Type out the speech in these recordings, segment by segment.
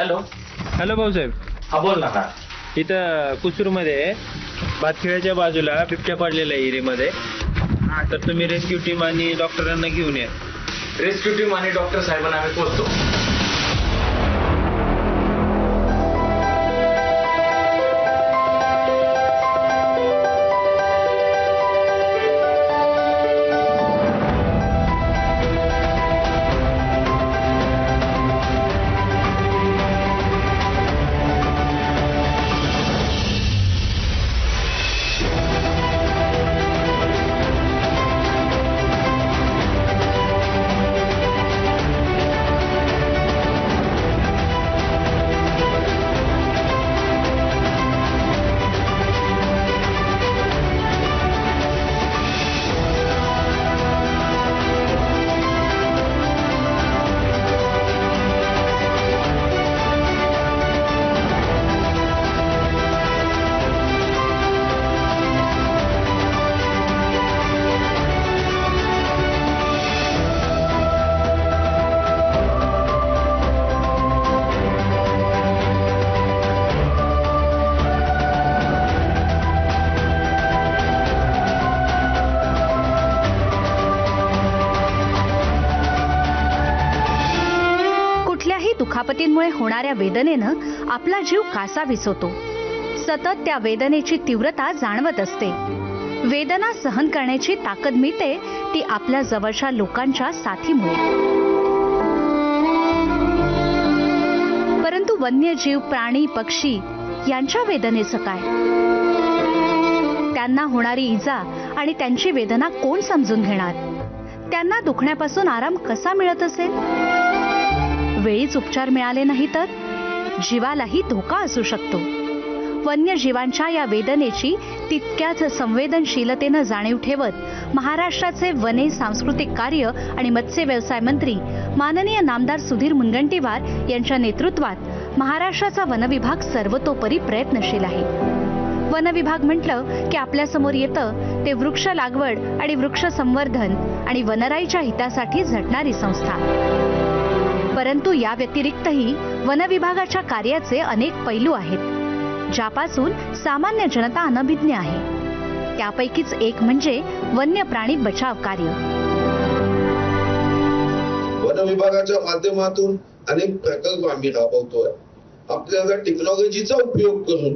Hello. Hello Bhausaheb हा बोल ना. हा इथं कुसूरमध्ये भातखिळ्याच्या बाजूला बिबट्या पडलेला आहे हिरेमध्ये. तर तुम्ही रेस्क्यू टीम आणि डॉक्टरांना घेऊन या. रेस्क्यू टीम आणि डॉक्टर साहेबांना आम्ही पोहोचतो कुठल्याही होणाऱ्या वेदनेनं आपला जीव कासा विसवतो. सतत त्या वेदनेची तीव्रता जाणवत असते. वेदना सहन करण्याची ताकद मिळते ती आपल्या जवळच्या लोकांच्या साथीमुळे. परंतु वन्यजीव प्राणी पक्षी यांच्या वेदनेचं काय? त्यांना होणारी इजा आणि त्यांची वेदना कोण समजून घेणार? त्यांना दुखण्यापासून आराम कसा मिळत असेल? वेळीच उपचार मिळाले नाही तर जीवालाही धोका असू शकतो. वन्यजीवांच्या या वेदनेची तितक्याच संवेदनशीलतेनं जाणीव ठेवत महाराष्ट्राचे वने सांस्कृतिक कार्य आणि मत्स्य व्यवसाय मंत्री माननीय नामदार सुधीर मुनगंटीवार यांच्या नेतृत्वात महाराष्ट्राचा वनविभाग सर्वतोपरी प्रयत्नशील आहे. वन विभाग म्हटलं की आपल्यासमोर येतं ते वृक्ष लागवड आणि वृक्ष संवर्धन आणि वनराईच्या हितासाठी झटणारी संस्था. परंतु या व्यतिरिक्तही वनविभागाच्या कार्याचे अनेक पैलू आहेत ज्यापासून सामान्य जनता अनभिज्ञ आहे. त्यापैकीच एक म्हणजे वन्य प्राणी बचाव कार्य. वन विभागाच्या माध्यमातून अनेक प्रकल्प आम्ही राबवतोय. आपल्याला टेक्नॉलॉजीचा उपयोग करून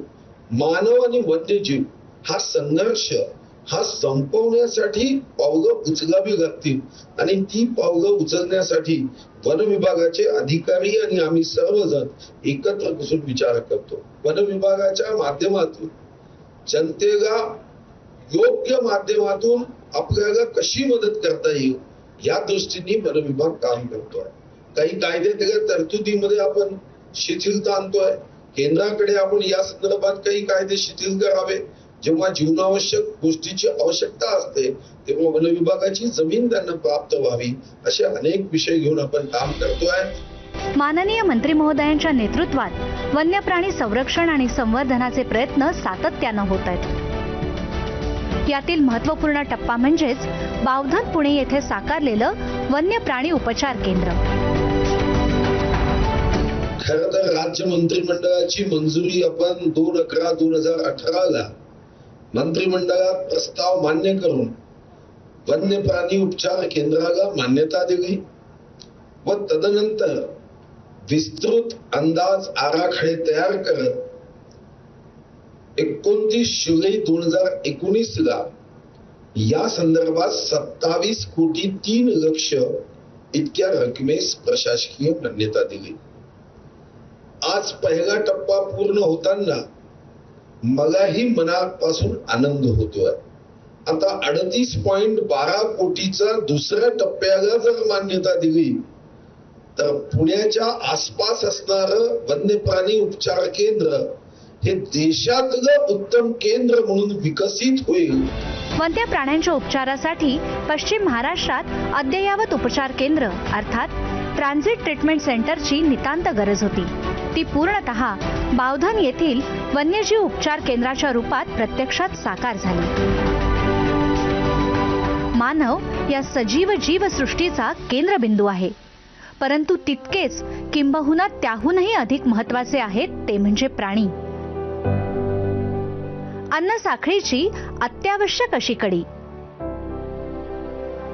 मानव आणि वन्यजीव हा संघर्ष हा संपवण्यासाठी पावलं उचलावी लागतील. आणि ती पावलं उचलण्यासाठी वन विभागाचे अधिकारी आणि आम्ही सर्वजण एकत्र बसून विचार करतो. वन विभागाच्या माध्यमातून जनतेला योग्य माध्यमातून आपल्याला कशी मदत करता येईल या दृष्टीने वन विभाग काम करतोय. काही कायद्यातल्या तरतुदीमध्ये आपण शिथिलता आणतोय. केंद्राकडे आपण या संदर्भात काही कायदे शिथिल करावे. जेव्हा जीवनावश्यक गोष्टीची आवश्यकता असते तेव्हा वन विभागाची जमीन त्यांना प्राप्त व्हावी असे अनेक विषय घेऊन आपण काम करतोय. माननीय मंत्री महोदयांच्या नेतृत्वात वन्य प्राणी संरक्षण आणि संवर्धनाचे प्रयत्न सातत्यानं होत आहेत. यातील महत्त्वपूर्ण टप्पा म्हणजेच बावधन पुणे येथे साकारलेलं वन्य प्राणी उपचार केंद्र. खर तर राज्य मंत्रिमंडळाची मंजुरी आपण दोन अकरा दोन हजार अठरा ला मंत्रिमंडळात प्रस्ताव मान्य करून वन्य प्राणी उपचार केंद्राला मान्यता दिली व तदनंतर विस्तृत अंदाज आराखडे तयार करत एकोणतीस जुलै दोन हजार एकोणीस ला या संदर्भात सत्तावीस कोटी तीन लक्ष इतक्या रकमेस प्रशासकीय मान्यता दिली. आज पहिला टप्पा पूर्ण होताना मलाही मनापासून आनंद होतोय. आता अडतीस पॉइंट बारा कोटीचा दुसऱ्या टप्प्याला जर मान्यता दिली तर पुण्याच्या आसपास असणार वन्य प्राणी उपचार केंद्र हे देशातलं उत्तम केंद्र म्हणून विकसित होईल. वन्य प्राण्यांच्या उपचारासाठी पश्चिम महाराष्ट्रात अद्ययावत उपचार केंद्र अर्थात ट्रान्झिट ट्रीटमेंट सेंटरची नितांत गरज होती. ती पूर्णतः बावधन येथील वन्यजीव उपचार केंद्राच्या रूपात प्रत्यक्षात साकार झाली. मानव या सजीव जीवसृष्टीचा केंद्रबिंदू आहे. परंतु तितकेच किंबहुना त्याहूनही अधिक महत्त्वाचे आहेत ते म्हणजे प्राणी. अन्न साखळीची अत्यावश्यक अशी कडी.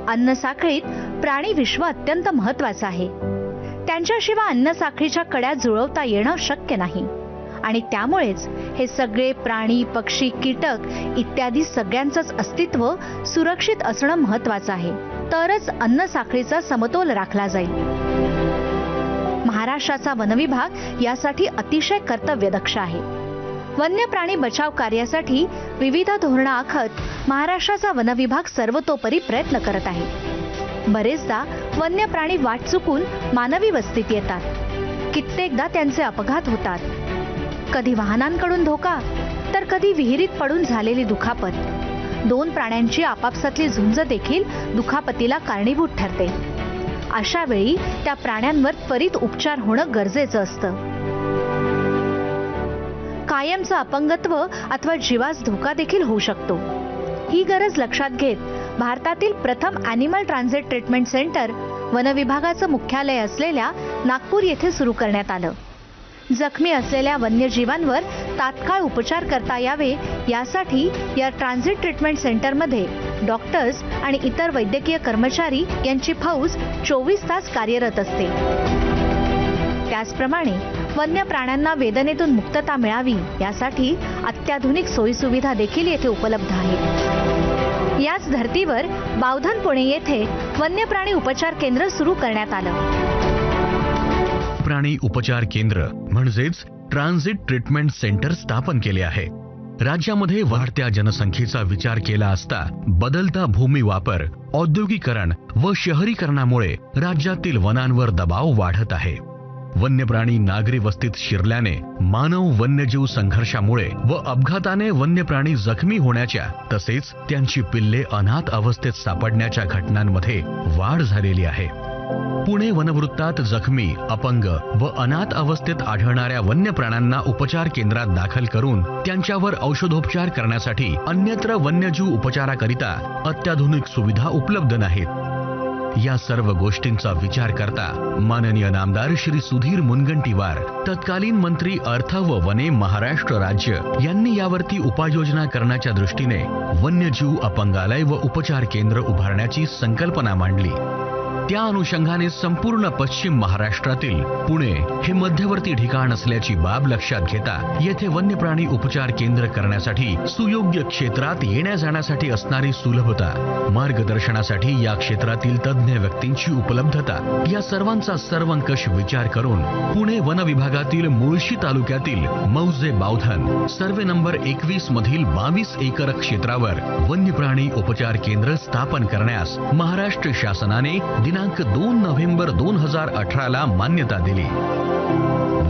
अन्न साखळीत प्राणी विश्व अत्यंत महत्वाचं आहे. त्यांच्याशिवाय अन्न साखळीच्या कड्या जुळवता येणं शक्य नाही. आणि त्यामुळेच हे सगळे प्राणी पक्षी कीटक इत्यादी सगळ्यांचंच अस्तित्व सुरक्षित असणं महत्वाचं आहे. तरच अन्न साखळीचा समतोल राखला जाईल. महाराष्ट्राचा वनविभाग यासाठी अतिशय कर्तव्यदक्ष आहे. वन्य प्राणी बचाव कार्यासाठी विविध धोरणं आखत महाराष्ट्राचा वनविभाग सर्वतोपरी प्रयत्न करत आहे. बरेचदा वन्य प्राणी वाट चुकून मानवी वस्तीत येतात. कित्येकदा त्यांचे अपघात होतात. कधी वाहनांकडून धोका तर कधी विहिरीत पडून झालेली दुखापत. दोन प्राण्यांची आपापसातली झुंज देखील दुखापतीला कारणीभूत ठरते. अशा वेळी त्या प्राण्यांवर त्वरित उपचार होणं गरजेचं असतं. कायमचं अपंगत्व अथवा जीवास धोका देखील होऊ शकतो. ही गरज लक्षात घेत भारतातील प्रथम अॅनिमल ट्रान्झिट ट्रीटमेंट सेंटर वनविभागाचं मुख्यालय असलेल्या नागपूर येथे सुरू करण्यात आलं. जखमी असलेल्या वन्यजीवांवर तात्काळ उपचार करता यावे यासाठी या ट्रान्झिट ट्रीटमेंट सेंटरमध्ये डॉक्टर्स आणि इतर वैद्यकीय कर्मचारी यांची फौज चोवीस तास कार्यरत असते. त्याचप्रमाणे वन्य प्राण्यांना वेदनेतून मुक्तता मिळावी यासाठी अत्याधुनिक सोयीसुविधा देखील येथे उपलब्ध आहेत. याच धर्तीवर बावधन पुणे येथे वन्य प्राणी उपचार केंद्र सुरू करण्यात आलं. प्राणी उपचार केंद्र म्हणजेच ट्रान्झिट ट्रीटमेंट सेंटर स्थापन केले आहे. राज्यामध्ये वाढत्या जनसंख्येचा विचार केला असता बदलता भूमी वापर औद्योगिकरण व शहरीकरणामुळे राज्यातील वनांवर दबाव वाढत आहे. वन्य प्राणी नागरी वस्तीत शिरल्याने मानव वन्यजीव संघर्षामुळे व अपघाताने वन्य प्राणी जखमी होण्याच्या तसेच त्यांची पिल्ले अनाथ अवस्थेत सापडण्याच्या घटनांमध्ये वाढ झालेली आहे. पुणे वनवृत्तात जखमी अपंग व अनाथ अवस्थेत आढळणाऱ्या वन्य प्राण्यांना उपचार केंद्रात दाखल करून त्यांच्यावर औषधोपचार करण्यासाठी अन्यत्र वन्यजीव उपचाराकरिता अत्याधुनिक सुविधा उपलब्ध नाहीत. या सर्व गोष्टींचा विचार करता माननीय नामदार श्री सुधीर मुनगंटीवार तत्कालीन मंत्री अर्थ व वने महाराष्ट्र राज्य यांनी यावरती उपाययोजना करण्याच्या दृष्टीने वन्यजीव अपंगालय व उपचार केंद्र उभारण्याची संकल्पना मांडली. त्या अनुषंगाने संपूर्ण पश्चिम महाराष्ट्रातील पुणे हे मध्यवर्ती ठिकाण असल्याची बाब लक्षात घेता येथे वन्य प्राणी उपचार केंद्र करण्यासाठी सुयोग्य क्षेत्रात येण्या जाण्यासाठी असणारी सुलभता मार्गदर्शनासाठी या क्षेत्रातील तज्ज्ञ व्यक्तींची उपलब्धता या सर्वांचा सर्वंकष विचार करून पुणे वन विभागातील मुळशी तालुक्यातील मौजे बावधन सर्वे नंबर एकवीस मधील बावीस एकर क्षेत्रावर वन्य प्राणी उपचार केंद्र स्थापन करण्यास महाराष्ट्र शासनाने दिनांक दोन नोव्हेंबर दोन हजार अठराला मान्यता दिली.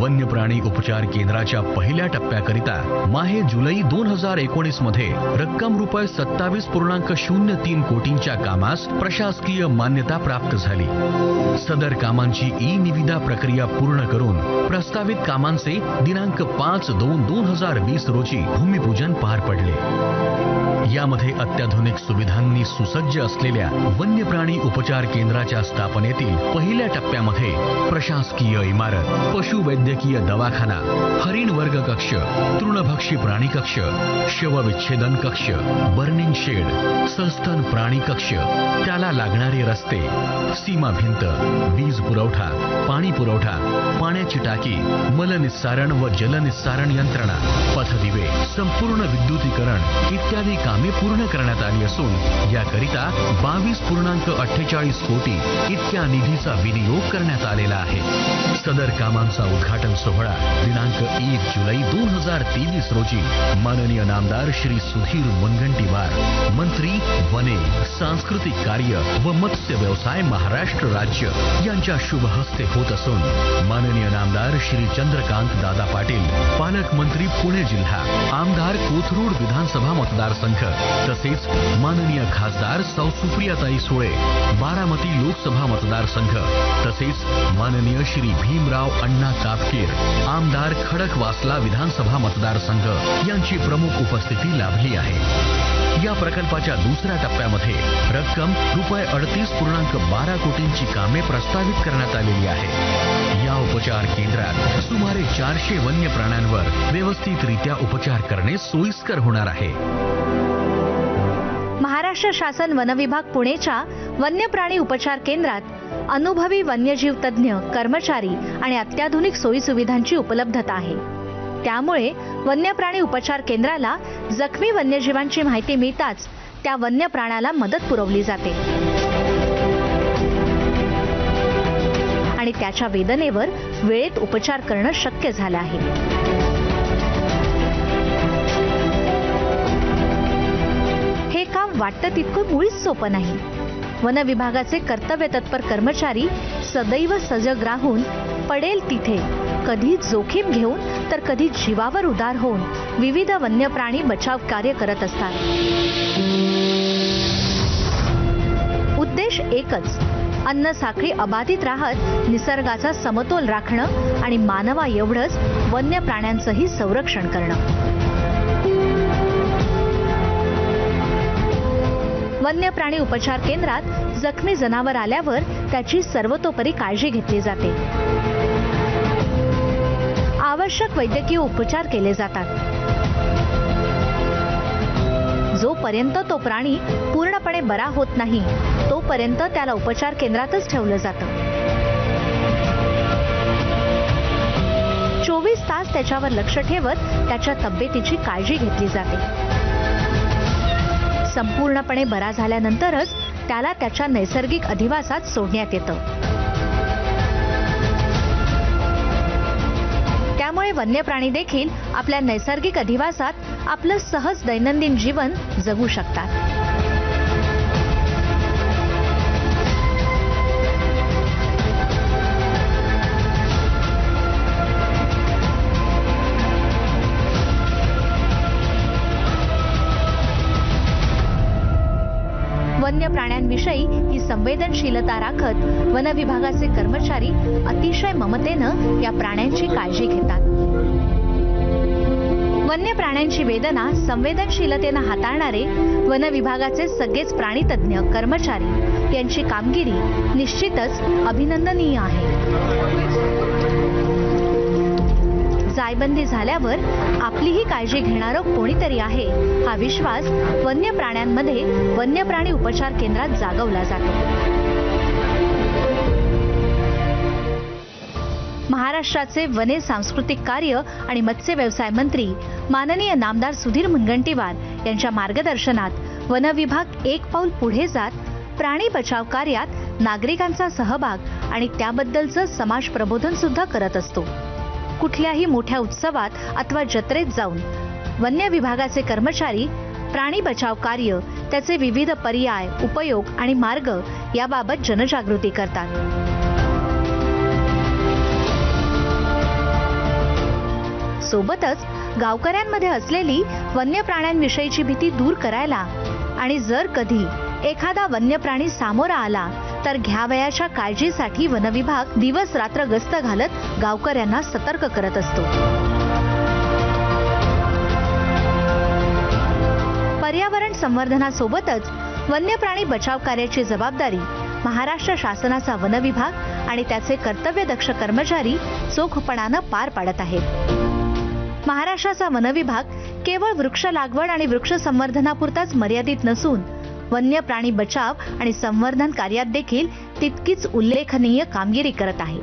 वन्य प्राणी उपचार केंद्राच्या पहिल्या टप्प्याकरिता माहे जुलै दोन हजार एकोणीसमध्ये रक्कम रुपये सत्तावीस पूर्णांक शून्य तीन कोटींच्या कामास प्रशासकीय मान्यता प्राप्त झाली. सदर कामांची ई निविदा प्रक्रिया पूर्ण करून प्रस्तावित कामांचे दिनांक पाच दोन दोन हजार वीस रोजी भूमिपूजन पार पडले. यामध्ये अत्याधुनिक सुविधांनी सुसज्ज असलेल्या वन्य प्राणी उपचार केंद्राच्या स्थापनेतील पहिल्या प्रशासकीय इमारत, पशुवैद्यकीय दवाखाना, हरिण वर्ग कक्ष, तृणभक्षी प्राणी कक्ष, शवविच्छेदन कक्ष, बर्निंग शेड सस्तन प्राणी कक्ष, त्याला रस्ते सीमा भिंत वीज पुरवठा, पाणी पुरवठा, पाण्याची टाकी मलनिस्सारण व जलनिस्सारण यंत्रणा, पथदिवे, संपूर्ण विद्युतीकरण इत्यादी कामे पूर्ण करण्यात आली असून, याकरिता बावीस पूर्णांक अठ्ठेचाळीस कोटी इतक्या निधीचा विनियोग करण्यात आलेला आहे. सदर कामांचा उद्घाटन सोहळा दिनांक एक जुलै दोन हजार तेवीस रोजी. माननीय नामदार श्री सुधीर मुनगंटीवार मंत्री वने सांस्कृतिक कार्य व मत्स्य व्यवसाय महाराष्ट्र राज्य यांच्या शुभ हस्ते होत असून माननीय नामदार श्री चंद्रकांत दादा पाटील पालकमंत्री पुणे जिल्हा आमदार कोथरूड विधानसभा मतदारसंघ तसेच माननीय खासदार सौ सुप्रियाताई सुळे बारामती लोकसभा मतदारसंघ, तसेच माननीय श्री भीमराव अण्णा कापकीर आमदार खडकवासला विधानसभा मतदारसंघ यांची प्रमुख उपस्थिती लाभली आहे. या प्रकल्पाच्या दुसऱ्या टप्प्यामध्ये रक्कम रुपये अडतीस पूर्णांक बारा कोटींची कामे प्रस्तावित करण्यात आलेली आहे. या उपचार केंद्रात सुमारे चारशे वन्य प्राण्यांवर व्यवस्थितरित्या उपचार करणे सोयीस्कर होणार आहे. महाराष्ट्र शासन वनविभाग पुणेच्या वन्य प्राणी उपचार केंद्रात अनुभवी वन्यजीव तज्ज्ञ कर्मचारी आणि अत्याधुनिक सोयीसुविधांची उपलब्धता आहे. त्यामुळे वन्य प्राणी उपचार केंद्राला जखमी वन्यजीवांची माहिती मिळताच त्या वन्य प्राण्याला मदत पुरवली जाते. आणि त्याच्या वेदनेवर वेळेत उपचार करणं शक्य झालं आहे. काम वाटतं तितकं मुळीच सोपं नाही. वन विभागाचे कर्तव्य तत्पर कर्मचारी सदैव सजग राहून पडेल तिथे. कधी जोखीम घेऊन तर कधी जीवावर उदार होऊन विविध वन्य प्राणी बचाव कार्य करत असतात. उद्देश एकच अन्न साखळी अबाधित राहत निसर्गाचा समतोल राखणं आणि मानवा एवढंच वन्य प्राण्यांचंही संरक्षण करणं. वन्य प्राणी उपचार केंद्रात जखमी जनावर आल्यावर त्याची सर्वतोपरी काळजी घेतली जाते. आवश्यक वैद्यकीय उपचार केले जातात. जोपर्यंत तो प्राणी पूर्णपणे बरा होत नाही तोपर्यंत त्याला उपचार केंद्रातच ठेवलं जातं. चोवीस तास त्याच्यावर लक्ष ठेवत त्याच्या तब्येतीची काळजी घेतली जाते. संपूर्णपणे बरा झाल्यानंतरच त्याला त्याच्या नैसर्गिक अधिवासात सोडण्यात येतं. त्यामुळे वन्य प्राणी देखील आपल्या नैसर्गिक अधिवासात आपलं सहज दैनंदिन जीवन जगू शकतात. वन्य प्राण्यांविषयी ही संवेदनशीलता राखत वन विभागाचे कर्मचारी अतिशय ममतेनं या प्राण्यांची काळजी घेतात. वन्य प्राण्यांची वेदना संवेदनशीलतेनं हाताळणारे वन विभागाचे सगळेच प्राणीतज्ञ कर्मचारी यांची कामगिरी निश्चितच अभिनंदनीय आहे. जायबंदी झाल्यावर आपलीही काळजी घेणारं कोणीतरी आहे हा विश्वास वन्य प्राण्यांमध्ये वन्य प्राणी उपचार केंद्रात जागवला जातो. महाराष्ट्राचे वने सांस्कृतिक कार्य आणि मत्स्य व्यवसाय मंत्री माननीय नामदार सुधीर मुनगंटीवार यांच्या मार्गदर्शनात वन विभाग एक पाऊल पुढे जात प्राणी बचाव कार्यात नागरिकांचा सहभाग आणि त्याबद्दलचं समाज प्रबोधन सुद्धा करत असतो. कुठल्याही मोठ्या उत्सवात अथवा जत्रेत जाऊन. वन्य विभागाचे कर्मचारी प्राणी बचाव कार्य त्याचे विविध पर्याय उपयोग आणि मार्ग याबाबत जनजागृती करतात. सोबतच गावकऱ्यांमध्ये असलेली वन्य प्राण्यांविषयीची भीती दूर करायला आणि जर कधी एखादा वन्य प्राणी सामोरा आला तर घ्यावयाच्या काळजीसाठी वनविभाग दिवस रात्र गस्त घालत गावकऱ्यांना सतर्क करत असतो. पर्यावरण संवर्धनासोबतच वन्य प्राणी बचाव कार्याची जबाबदारी महाराष्ट्र शासनाचा वनविभाग आणि त्याचे कर्तव्यदक्ष कर्मचारी चोखपणानं पार पाडत आहेत. महाराष्ट्राचा वनविभाग केवळ वृक्ष लागवड आणि वृक्ष संवर्धनापुरताच मर्यादित नसून वन्य प्राणी बचाव आणि संवर्धन कार्यात देखील तितकीच उल्लेखनीय कामगिरी करत आहे.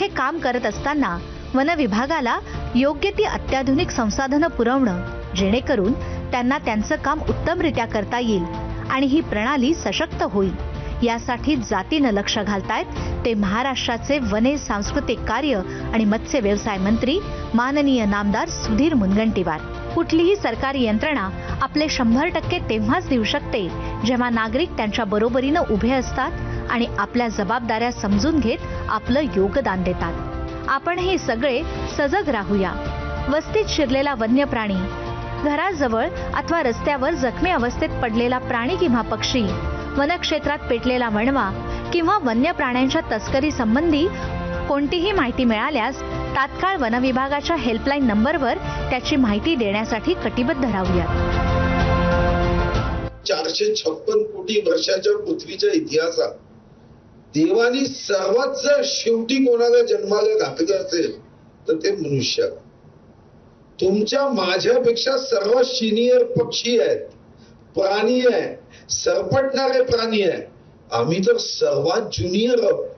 हे काम करत असताना वन विभागाला योग्य ती अत्याधुनिक संसाधनं पुरवणं जेणेकरून त्यांना त्यांचं काम उत्तमरित्या करता येईल आणि ही प्रणाली सशक्त होईल यासाठी जातीनं लक्ष घालतायत ते महाराष्ट्राचे वने सांस्कृतिक कार्य आणि मत्स्य व्यवसाय मंत्री माननीय नामदार सुधीर मुनगंटीवार. कुठलीही सरकारी यंत्रणा आपले शंभर टक्के तेव्हाच देऊ शकते जेव्हा नागरिक त्यांच्या बरोबरीनं उभे असतात आणि आपल्या जबाबदाऱ्या समजून घेत आपलं योगदान देतात. आपण हे सगळे सजग राहूया. वस्तीत शिरलेला वन्य प्राणी घराजवळ अथवा रस्त्यावर जखमी अवस्थेत पडलेला प्राणी किंवा पक्षी वनक्षेत्रात पेटलेला वणवा किंवा वन्य प्राण्यांच्या तस्करी संबंधी कोणतीही माहिती मिळाल्यास तात्काळ वनविभागाच्या हेल्पलाईन नंबरवर त्याची माहिती देण्यासाठी कटिबद्ध राहूयात. चारशे छप्पन कोटी वर्षाच्या पृथ्वीच्या इतिहासात देवानी सर्वात जर शेवटी कोणाला जन्माला घातलं असेल तर ते मनुष्य. तुमच्या माझ्यापेक्षा सर्वात सिनियर पक्षी आहेत प्राणी आहे सरपटणारे प्राणी आहे आम्ही तर सर्वात ज्युनियर आहोत.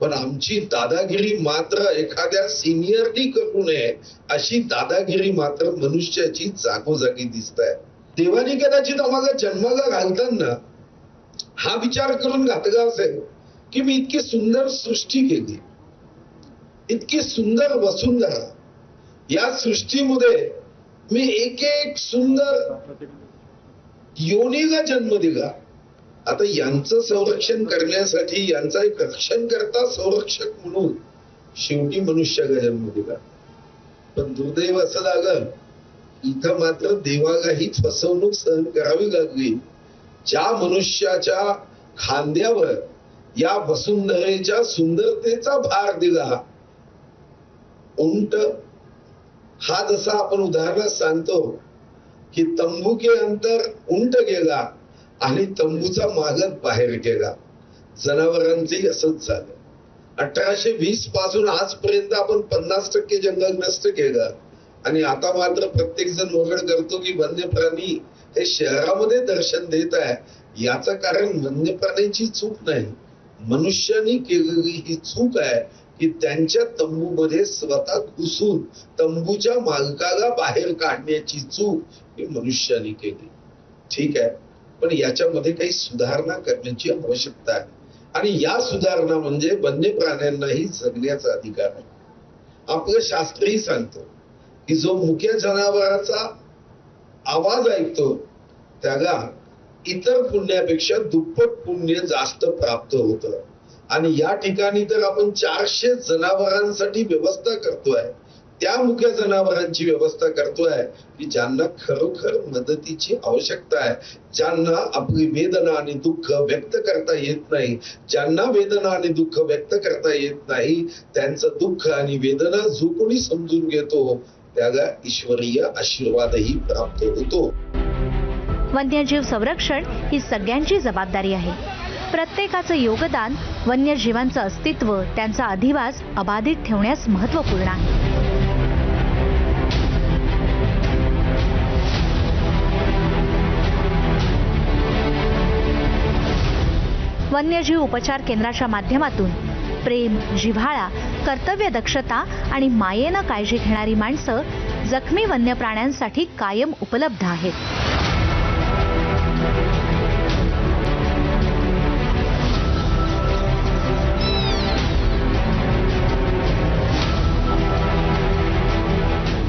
पण आमची दादागिरी मात्र एखाद्या सिनियरनी करू नये अशी दादागिरी मात्र मनुष्याची जागोजागी दिसत आहे देवानी कदाचित आम्हाला जन्माला घालताना हा विचार करून घातला असेल की मी इतकी सुंदर सृष्टी केली. इतकी सुंदर वसुंधरा. या सृष्टीमध्ये मी एक एक सुंदर योनीला जन्म दिला. आता यांचं संरक्षण करण्यासाठी यांचा एक रक्षण करता संरक्षक म्हणून शेवटी मनुष्याला जन्म दिला पण दुर्दैव असं लागलं इथं मात्र देवाला ही फसवणूक सहन करावी लागली. ज्या मनुष्याच्या खांद्यावर या वसुंधरेच्या सुंदरतेचा भार दिला उंट हा जसा आपण उदाहरणात सांगतो की तंबू के अंतर उंट गेला आणि तंबूचा मालक बाहेर गेला. जनावरांचंही असंच झालं. अठराशे वीसपासून आजपर्यंत आपण पन्नास टक्के जंगल नष्ट केलं. आणि आता मात्र प्रत्येक जण ओरड करतो की वन्य प्राणी हे शहरामध्ये दर्शन देत आहे. याचं कारण वन्य प्राण्यांची चूक नाही. मनुष्यानी केलेली ही चूक आहे की त्यांच्या तंबूमध्ये स्वतः घुसून तंबूच्या मालकाला बाहेर काढण्याची चूक ही मनुष्याने केली. ठीक आहे? पण याच्यामध्ये काही सुधारणा करण्याची आवश्यकता आहे. आणि या सुधारणा म्हणजे वन्य प्राण्यांनाही जगण्याचा अधिकार आहे. आपलं शास्त्रही सांगतो की जो मुख्य जनावराचा आवाज ऐकतो त्याला इतर पुण्यापेक्षा दुप्पट पुण्य जास्त प्राप्त होत. आणि या ठिकाणी तर आपण चारशे जनावरांसाठी व्यवस्था करतोय. त्या मुख्य जनावरांची व्यवस्था करतोय की ज्यांना खरोखर मदतीची आवश्यकता आहे ज्यांना आपली वेदना आणि दुःख व्यक्त करता येत नाही ज्यांना वेदना आणि दुःख व्यक्त करता येत नाही त्यांचं दुःख आणि वेदना जो कोणी समजून घेतो त्याला ईश्वरीय आशीर्वादही प्राप्त होतो. वन्यजीव संरक्षण ही सगळ्यांची जबाबदारी आहे. प्रत्येकाचं योगदान वन्यजीवांचं अस्तित्व त्यांचा अधिवास अबाधित ठेवण्यास महत्त्वपूर्ण आहे. वन्यजीव उपचार केंद्राच्या माध्यमातून. प्रेम जिव्हाळा कर्तव्य दक्षता आणि मायेनं काळजी घेणारी माणसं जखमी वन्य प्राण्यांसाठी कायम उपलब्ध आहेत.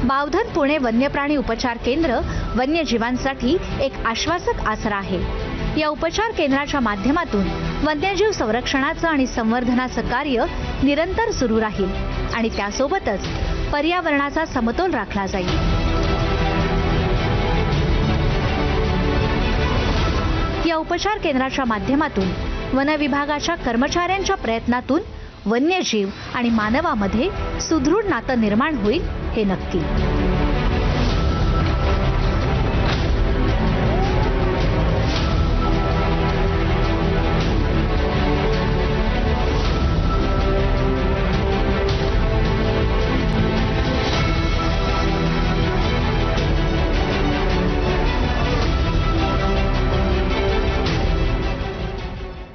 बावधन पुणे वन्यप्राणी उपचार केंद्र वन्यजीवांसाठी एक आश्वासक आसरा आहे. या उपचार केंद्राच्या माध्यमातून वन्यजीव संरक्षणाचं आणि संवर्धनाचं कार्य निरंतर सुरू राहील आणि त्यासोबतच पर्यावरणाचा समतोल राखला जाईल. या उपचार केंद्राच्या माध्यमातून वन विभागाच्या कर्मचाऱ्यांच्या प्रयत्नातून वन्यजीव आणि मानवामध्ये सुदृढ नातं निर्माण होईल हे नक्की.